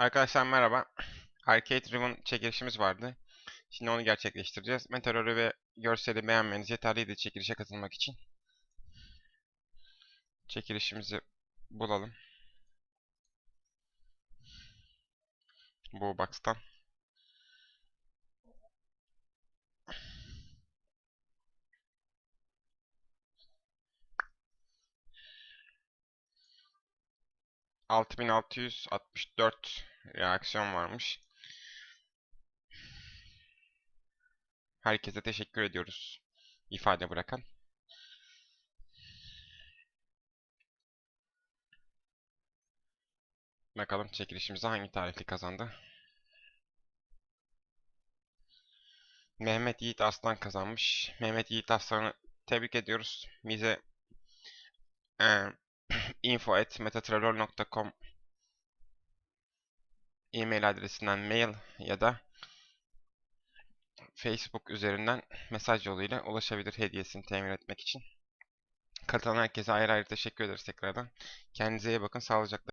Arkadaşlar merhaba. Arcade Ribbon çekilişimiz vardı. Şimdi onu gerçekleştireceğiz. Meteor'u ve görseli beğenmeniz yeterliydi çekilişe katılmak için. Çekilişimizi bulalım. Bu box'tan. Altı bin altı yüz altmış dört reaksiyon varmış. Herkese teşekkür ediyoruz ifade bırakan. Bakalım çekilişimize hangi tarihli kazandı. Mehmet Yiğit Aslan kazanmış. Mehmet Yiğit Aslan'ı tebrik ediyoruz. Bize e, info@metatrolol.com e-mail adresinden mail ya da Facebook üzerinden mesaj yoluyla ulaşabilir hediyesini temin etmek için. Katılan herkese ayrı ayrı teşekkür ederiz tekrardan. Kendinize iyi bakın. Sağlıcakla.